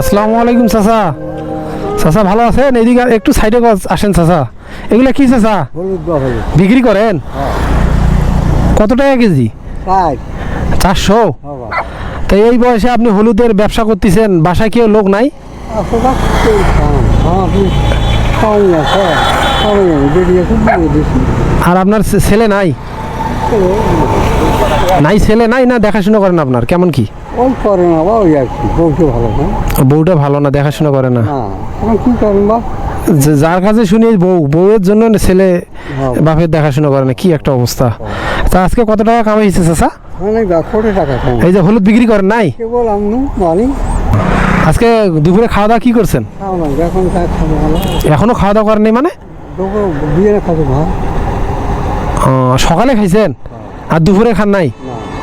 আসসালামু আলাইকুম চাচা। চাচা ভালো আছেন? এইদিকে একটু সাইডে আসেন চাচা। এগুলা কি চাচা? বিক্রি করেন? কত টাকা কেজি? চারশো? বাবা তো এই বয়সে আপনি হলুদের ব্যবসা করতেছেন বাসায় কেউ লোক নাই? দিয়েছি আর আপনার ছেলে নাই। নাই ছেলে নাই না দেখাশোনা করেন আপনার? কেমন কি? ওই করে না বা ওই আর কি বউকে ভালো না। বউটা ভালো না দেখাশোনা করে না? কি করেন বা যার কাছে শুনি বউ বউয়ের জন্য ছেলে হ্যাঁ। বাপের দেখাশোনা করে না কি একটা অবস্থা। তা আজকে কত টাকা কামাইছে চাচা? টাকা এই যে হলুদ বিক্রি করেন নাই? মানি আজকে দুপুরে খাওয়া দাওয়া কি করছেন? এখন খাওয়া দাওয়া করেন নাই মানে? সকালে খাইছেন? আর দুপুরে খান নাই?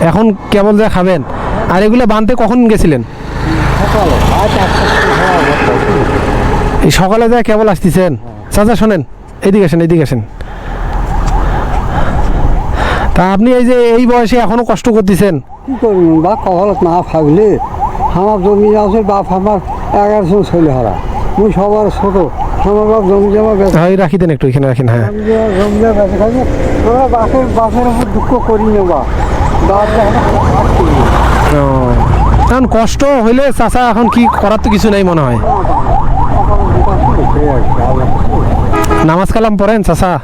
এখন কেবল যা খাবেন। আর এগুলো বানতে কখন গেছিলেন? এই সকালে যা কেবল আসতেছেন। চাচা শোনেন। এদিকে আসেন এদিকে আসেন। তা আপনি এই যে এই বয়সে এখনও কষ্ট করতেছেন? কি করুন বা কপালত না ভাবলে আমার জমি আছে বাপ আমার এগারোশো ছেলে হারা। মুই সবার ছোট। হ্যাঁ রাখি দেন একটু এখানে রাখেন হ্যাঁ। উপর দুঃখ করি এখন কষ্ট হইলে চাচা এখন কি করার তো কিছু নাই মনে হয়। নামাজ কালাম পড়েন হ্যাঁ,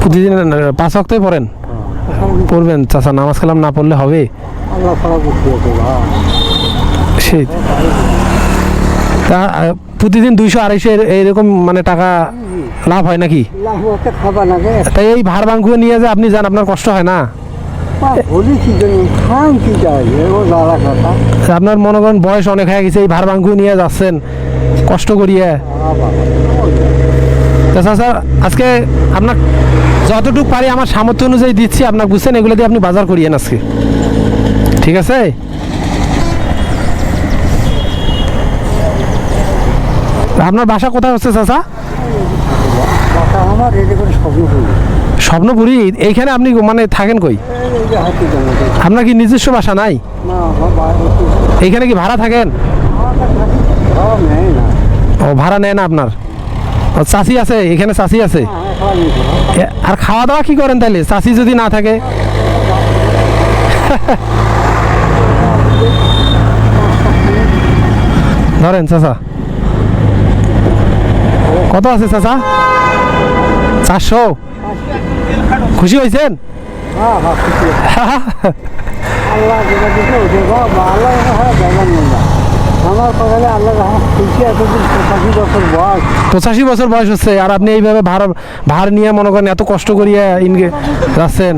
প্রতিদিন পাঁচ অক্টাই পড়েন। পড়বেন চাচা নামাজ কালাম না পড়লে হবে। সেই তা প্রতিদিন দুইশো আড়াইশো এইরকম মানে টাকা লাভ হয় নাকি? তাই এই ভাড় বাঙ্কুয়ে নিয়ে যে আপনি যান আপনার কষ্ট হয় না? আপনার মনে করেন বয়স অনেক হয়ে গেছে এই ভাড় বাঙ্কুয়ে নিয়ে যাচ্ছেন কষ্ট করিয়ে। বাবা তা চাচা আজকে আপনার যতটুকু পারি আমার সামর্থ্য অনুযায়ী দিচ্ছি আপনার বুঝছেন এগুলো দিয়ে আপনি বাজার করিয়েন আজকে। ঠিক আছে? আপনার বাসা কোথায় হচ্ছে চাচা? আমার স্বপ্নপুরি। এইখানে আপনি মানে থাকেন কই। আপনার কি নিজস্ব বাসা নাই? এইখানে কি ভাড়া থাকেন? ও ভাড়া নেয় না আপনার? চাষি আছে এখানে চাষি আছে। আর খাওয়া দাওয়া কি করেন তাহলে চাষি যদি না থাকে? ধরেন চাচা। কত আছে চাচা? চারশো। খুশি হয়েছেন? হ্যাঁ, হ্যাঁ, হয় পঁচাশি বছর বয়স হচ্ছে আর আপনি এইভাবে ভাড়া ভাড় নিয়ে মনে করেন এত কষ্ট করিয়া ইনকে যাচ্ছেন?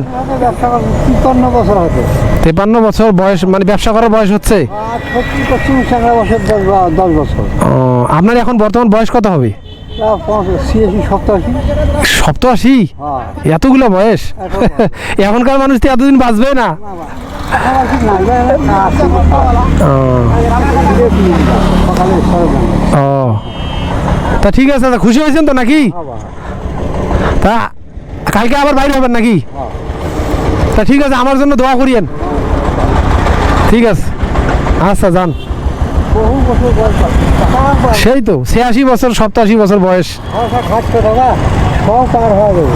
তেপান্ন বছর বয়স মানে ব্যবসা করার বয়স হচ্ছে? আপনার এখন বর্তমান বয়স কত হবে? সপ্তাশি হ্যাঁ। এতগুলো বয়স? এখনকার মানুষ তো এতদিন বাঁচবে না? ও, তা ঠিক আছে দাদা খুশি হয়েছেন তো নাকি? তা কালকে আবার বাইরে হবেন নাকি? হ্যাঁ। তা ঠিক আছে আমার জন্য দোয়া করিয়েন। ঠিক আছে। আচ্ছা যান। বহু বছর বয়স সেই তো ছিয়াশি বছর সপ্তাশি বছর বয়স। দাদা সব হয়ে যাবে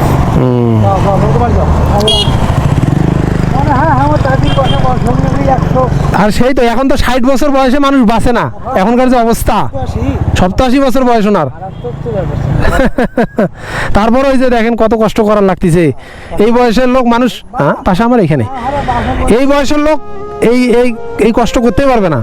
আর সেই তো এখন তো ষাট বছর বয়সে মানুষ বাঁচে না। এখনকার যে অবস্থা সপ্তাশি বছর বয়স ওনার। তারপর ওই যে দেখেন কত কষ্ট করার লাগতেছে। এই বয়সের লোক মানুষ হ্যাঁ পাশে আমার এখানে। এই বয়সের লোক এই এই এই কষ্ট করতে পারবে না।